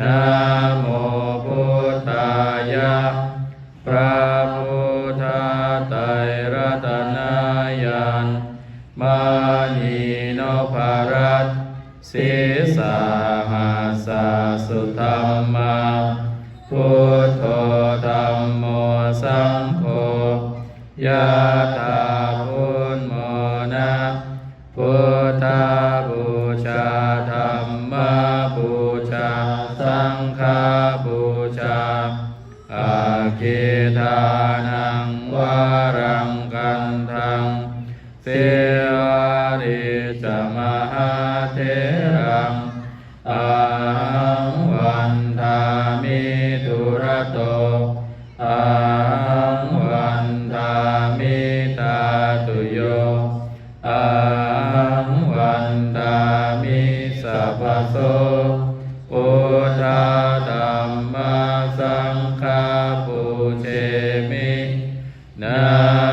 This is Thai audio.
นะโมพุทธายะพระพุทธไตรรัตนายันมานีนภารัตสีสาหาสาสุธรรมาพุทโธธรรมโมสังโฆยะถาพุทโมนะพุทธบู ชาอาคิทานังวารังกันทังเสวาริจมหาเทรังอาหังวันทามิทุระโตอาหังวันทามิตาตุโยอาหังวันทามิสัพพโส มมาสังฆาปูเชมินา